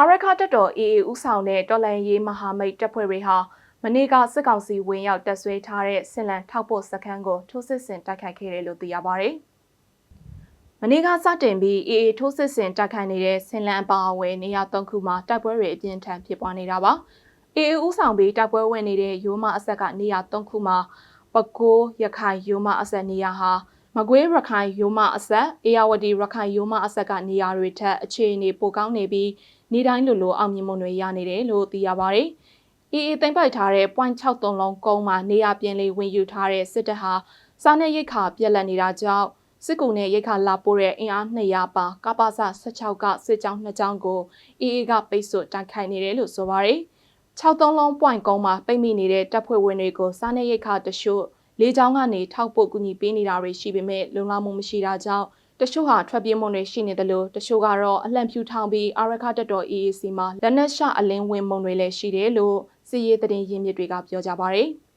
အာရခတက်တော် AA ဥဆောင်တဲ့တော်လန်ရေးမဟာမိတ်တပ်ဖွဲ့တွေဟာမနေ့ကစစ်ကောင်စီဝင်ရောက်တပ်ဆွဲထားတဲ့ဆင်လန်ထောက်ပို့စခန်းကိုထိုးစစ်ဆင်တိုက်ခိုက်ခဲ့တယ်လို့သိရပါဗျ။မနေ့ကစတင်ပြီး AA ထိုးစစ်ဆင်တိုက်ခိုက်နေတဲ့ဆင်လန်အပါအဝင်နေရာ၃ခုမှာတိုက်ပွဲတွေအပြင်းထန်ဖြစ်ပွားနေတာပါ။ AA ဥဆောင်ပြီးတိုက်ပွဲဝင်နေတဲ့ရိုးမအဆက်ကနေရာ၃ခုမှာပကိုးရခိုင်ရိုးမအဆက်နေရာဟာ မကွေးရခိုင်ရိုးမအဆက်အေယာဝတီရခိုင်ရိုးမအဆက်က နေရာတွေထက်အခြေအနေပိုကောင်းနေပြီးနေတိုင်းလိုလိုအောင်မြင်မှုတွေရနေတယ်လို့သိရပါတယ်။ AA သိမ်းပိုက်ထားတဲ့ .63 လုံးကုန်းမှာနေရာပြင်လေးဝင်ယူထားတဲ့စစ်တပ်ဟာစားနပ်ရိက္ခာပြက်လက်နေတာကြောင့်စစ်ကူနဲ့ရိက္ခာလာပို့တဲ့အင်အား200ပါကပ္ပစ16ကစစ်ကြောင်း2ကြောင်းကို AA ကပိတ်ဆို့တိုက်ခိုက်နေတယ်လို့ဆိုပါတယ်။63လုံး point ကုန်းမှာပိတ်မိနေတဲ့တပ်ဖွဲ့ဝင်တွေကိုစားနပ်ရိက္ခာတရှို့ လေကြောင်းကနေထောက်ပို့ကူညီပေးနေတာတွေရှိပေမဲ့လုံလောက်မှုမရှိတာကြောင့်တချို့ဟာထွက်ပြေးမှုတွေရှိနေတယ်လို့တချို့ကတော့အလံဖြူထောင်ပြီးအာရခတက်တော် EAC မှာလက်နက်ရှအလင်းဝင်မှုတွေလည်းရှိတယ်လို့စီရေးသတင်းရင်းမြစ်တွေကပြောကြပါဗျ။